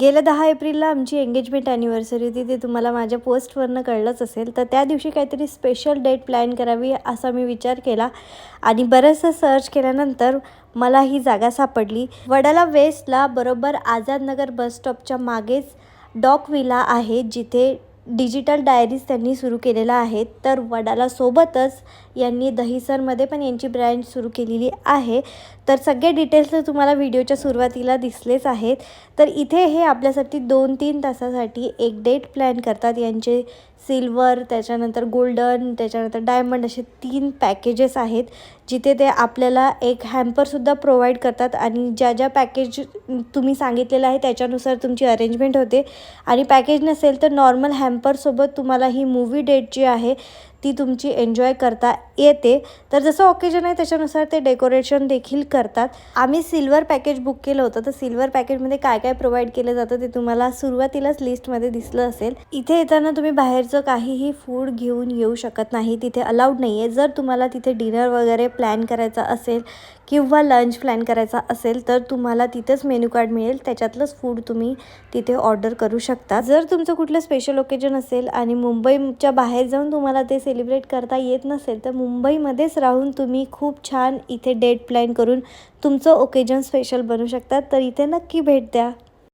गेल्या दहा एप्रिलला आमची एंगेजमेंट ॲनिव्हर्सरी होती ते तुम्हाला माझ्या पोस्टवरनं कळलंच असेल. तर त्या दिवशी काहीतरी स्पेशल डेट प्लॅन करावी असा मी विचार केला आणि बरंचसं सर्च केल्यानंतर मला ही जागा सापडली. वडाला वेस्टला बरोबर आझादनगर बस स्टॉपच्या मागेच डॉक विला आहे जिथे डिजिटल डायरीज त्यांनी सुरू केलेल्या आहेत. तर वडाला सोबतच यांनी दहिसरमध्ये पण यांची ब्रँड सुरू केलेली आहे. तर सगळे डिटेल्स तर तुम्हाला व्हिडिओच्या सुरुवातीला दिसलेच आहेत. तर इथे हे आपल्यासाठी दोन तीन तासासाठी एक डेट प्लॅन करतात. यांचे सिल्वर त्याच्यानंतर गोल्डन त्याच्यानंतर डायमंड असे तीन पॅकेजेस आहेत जिथे ते आपल्याला एक हॅम्परसुद्धा प्रोव्हाइड करतात. आणि ज्या ज्या पॅकेज तुम्ही सांगितलेलं आहे त्याच्यानुसार तुमची अरेंजमेंट होते. आणि पॅकेज नसेल तर नॉर्मल हॅम्परसोबत तुम्हाला ही मूवी डेट जी आहे ती तुमची एन्जॉय करता येते. तर जसं ऑकेजन आहे त्याच्यानुसार ते डेकोरेशन देखील करतात. आम्ही सिल्वर पॅकेज बुक केलं होतं. तर सिल्वर पॅकेजमध्ये काय काय प्रोव्हाइड केलं जातं ते तुम्हाला सुरुवातीलाच लिस्टमध्ये दिसलं असेल. इथे येताना तुम्ही बाहेरचं काहीही फूड घेऊन येऊ शकत नाही. तिथे अलाउड नाही आहे जर तुम्हाला तिथे डिनर वगैरे प्लॅन करायचा असेल किंवा लंच प्लॅन करायचा असेल तर तुम्हाला तिथेच मेन्यू कार्ड मिळेल. त्याच्यातलंच फूड तुम्ही तिथे ऑर्डर करू शकता. जर तुमचं कुठलं स्पेशल ओकेजन असेल आणि मुंबईच्या बाहेर जाऊन तुम्हाला ते सेलिब्रेट करता येत नसेल तर मुंबईमध्येच राहून तुम्ही खूप छान इथे डेट प्लॅन करून तुमचं ओकेजन स्पेशल बनवू शकता. तर इथे नक्की भेट द्या.